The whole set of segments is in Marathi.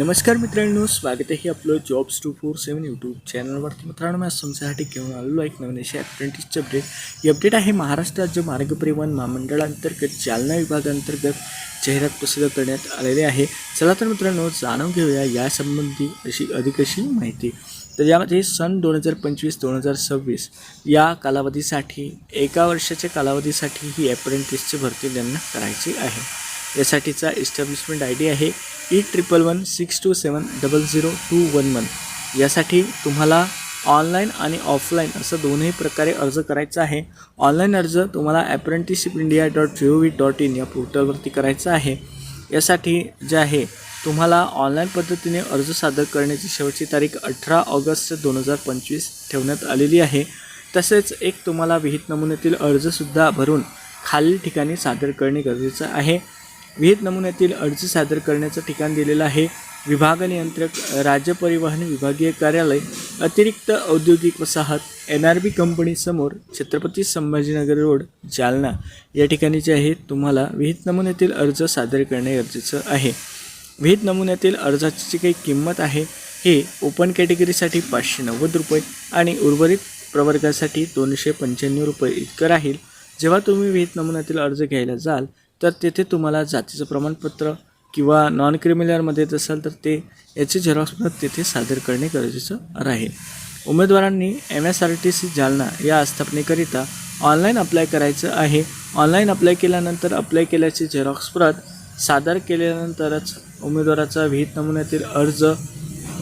नमस्कार मित्रांनो स्वागत आहे आपलं jobs two four seven YouTube चॅनलवरती मित्रांनो मी तुमच्यासाठी घेऊन आलेलो एक नवीन अशी अप्रेंटिसचे अपडेट ही अपडेट आहे महाराष्ट्र राज्य मार्ग परिवहन महामंडळांतर्गत जालना विभागांतर्गत जाहिरात प्रसिद्ध करण्यात आलेली आहे. चला तर मित्रांनो जाणून घेऊया यासंबंधी अशी अधिक अशी माहिती. तर यामध्ये सन दोन हजार पंचवीस दोन हजार सव्वीस या कालावधीसाठी एका वर्षाच्या कालावधीसाठी ही अप्रेंटिसची भरती त्यांना करायची आहे. यासाठीचा इस्टॅब्लिशमेंट आय डी आहे E triple one six two seven double zero two one one यासाठी तुम्हाला ऑनलाईन आणि ऑफलाईन असं दोन्ही प्रकारे अर्ज करायचा आहे. ऑनलाईन अर्ज तुम्हाला apprenticeship India dot G O V dot in या पोर्टलवरती करायचा आहे. यासाठी जे आहे तुम्हाला ऑनलाईन पद्धतीने अर्ज सादर करण्याची शेवटची तारीख अठरा ऑगस्ट दोन हजार पंचवीस ठेवण्यात आलेली आहे. तसेच एक तुम्हाला विहित नमुन्यातील अर्जसुद्धा भरून खालील ठिकाणी सादर करणे गरजेचं आहे. विहित नमुन्यातील अर्ज सादर करण्याचं ठिकाण दिलेलं आहे. विभाग नियंत्रक राज्य परिवहन विभागीय कार्यालय अतिरिक्त औद्योगिक वसाहत एन आर बी कंपनीसमोर छत्रपती संभाजीनगर रोड जालना. या ठिकाणी जे आहे तुम्हाला विहित नमुन्यातील अर्ज सादर करणे गरजेचं आहे. विहित नमुन्यातील अर्जाची जी काही किंमत आहे हे ओपन कॅटेगरीसाठी पाचशे नव्वद रुपये आणि उर्वरित प्रवर्गासाठी दोनशे पंच्याण्णव रुपये इतकं राहील. जेव्हा तुम्ही विहित नमुन्यातील अर्ज घ्यायला जाल तर तेथे तुम्हाला जातीचं प्रमाणपत्र किंवा नॉन क्रिमिनलमध्ये येत असाल तर ते याचे झेरॉक्स प्रत तेथे सादर करणे गरजेचं राहील. उमेदवारांनी M S R T C Jalna या आस्थापनेकरिता ऑनलाईन अप्लाय करायचं आहे. ऑनलाईन अप्लाय केल्यानंतर अप्लाय केल्याची झेरॉक्स प्रत सादर केल्यानंतरच उमेदवाराचा विहित नमुन्यातील अर्ज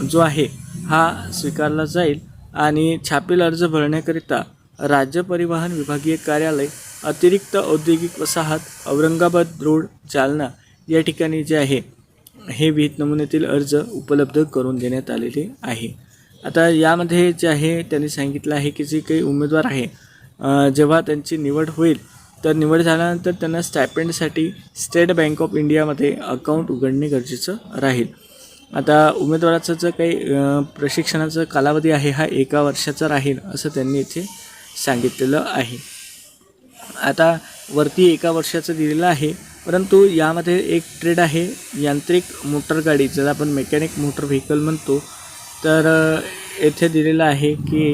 जो आहे हा स्वीकारला जाईल आणि छापील अर्ज भरण्याकरिता राज्य परिवहन विभागीय कार्यालय अतिरिक्त औद्योगिक वसाहत औरंगाबाद रोड जालना या ठिकाणी जे आहे हे विहित नमुन्यातील अर्ज उपलब्ध करून देण्यात आलेले आहे. आता यामध्ये जे आहे त्यांनी सांगितलं आहे की जे काही उमेदवार आहे जेव्हा त्यांची निवड होईल तर निवड झाल्यानंतर त्यांना स्टॅपेंडसाठी स्टेट बँक ऑफ इंडियामध्ये अकाउंट उघडणे गरजेचं राहील. आता उमेदवाराचं जर काही प्रशिक्षणाचा कालावधी आहे हा एका वर्षाचा राहील असं त्यांनी इथे सांगितलेलं आहे. आता वरती एका वर्षाचं दिलेलं आहे परंतु यामध्ये एक ट्रेड आहे यांत्रिक मोटर गाडी ज्याला आपण मेकॅनिक मोटर व्हेकल म्हणतो. तर येथे दिलेलं आहे की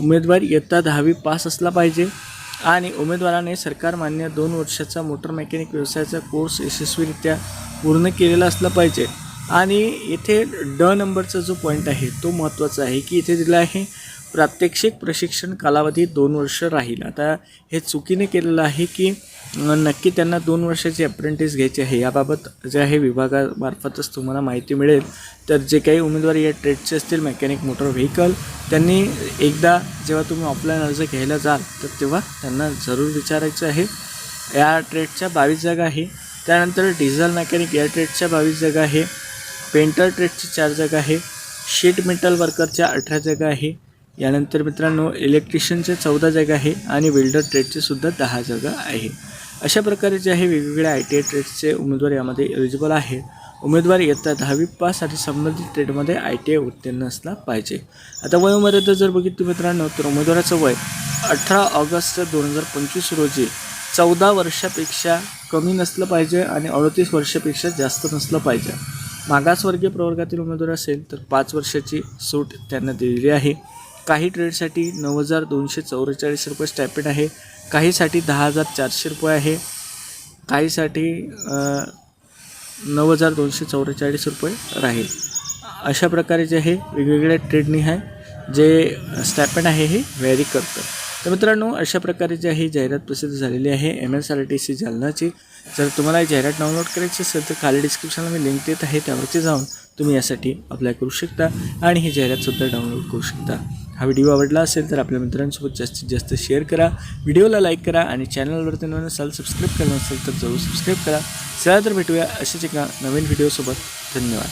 उमेदवार इयत्ता दहावी पास असला पाहिजे आणि उमेदवाराने सरकार मान्य दोन वर्षाचा मोटर मेकॅनिक व्यवसायाचा कोर्स यशस्वीरित्या पूर्ण केलेला असला पाहिजे. आणि येथे ड नंबरचा जो पॉईंट आहे तो महत्त्वाचा आहे की इथे दिला आहे प्रात्यक्षिक प्रशिक्षण कालावधी दोन वर्ष राहील. आता हे चुकीने केलेलं आहे की नक्की त्यांना दोन वर्षाची अप्रेंटिस घ्यायची आहे याबाबत जे आहे विभागामार्फतच तुम्हाला माहिती मिळेल. तर जे काही उमेदवार या ट्रेडचे असतील मेकॅनिक मोटर व्हेकल त्यांनी एकदा जेव्हा तुम्ही ऑफलाईन अर्ज घ्यायला जाल तर तेव्हा त्यांना जरूर विचारायचं आहे. या ट्रेडच्या बावीस जागा आहे. त्यानंतर डिझेल मेकॅनिक या ट्रेडच्या बावीस जागा आहे. पेंटर ट्रेडची चार जागा आहे. शीट मेटल वर्करच्या अठरा जागा आहे. यानंतर मित्रांनो इलेक्ट्रिशियनच्या चौदा जागा आहे आणि वेल्डर ट्रेडचे सुद्धा दहा जागा आहे. अशा प्रकारे जे आहे वेगवेगळ्या आय टी आय ट्रेडचे उमेदवार यामध्ये एलिजिबल आहेत उमेदवार इयत्ता दहावी पास आणि संबंधित ट्रेडमध्ये आय टी आय उत्तीर्ण असला पाहिजे. आता वयोमर्यादा जर बघितली मित्रांनो तर उमेदवाराचं वय अठरा ऑगस्ट दोन हजार पंचवीस रोजी चौदा वर्षापेक्षा कमी नसलं पाहिजे आणि अडतीस वर्षापेक्षा जास्त नसलं पाहिजे. मागासवर्गीय प्रवर्गातील उमेदवार असेल तर पाच वर्षाची सूट त्यांना दिलेली आहे. काही ट्रेडसाठी नऊ हजार दोनशे चौवेचाळीस रुपये स्टॅपेट आहे. काहीसाठी दहा हजार चारशे रुपये आहे. काहीसाठी नऊ हजार दोनशे चौवेचाळीस रुपये राहील. अशा प्रकारे जे आहे वेगवेगळ्या ट्रेडनी आहे जे स्टॅपेंड आहे हे व्हॅरी करतं. तर मित्रांनो अशा प्रकारे जे आहे जाहिरात प्रसिद्ध झालेली आहे M S R T C जालनाची. जर तुम्हाला ही जाहिरात डाउनलोड करायची असेल तर खाली डिस्क्रिप्शनला मी लिंक देत आहे त्यावरती जाऊन तुम्ही यासाठी अप्लाय करू शकता आणि ही जाहिरातसुद्धा डाउनलोड करू शकता. हा व्हिडिओ आवडला असेल तर आपल्या मित्रांसोबत जास्तीत जास्त शेअर करा. व्हिडिओला लाईक करा आणि चॅनलवरती नवीन असाल सबस्क्राईब करणार असेल तर जरूर सबस्क्राईब करा. चला तर भेटूया अशाच एका नवीन व्हिडिओसोबत धन्यवाद.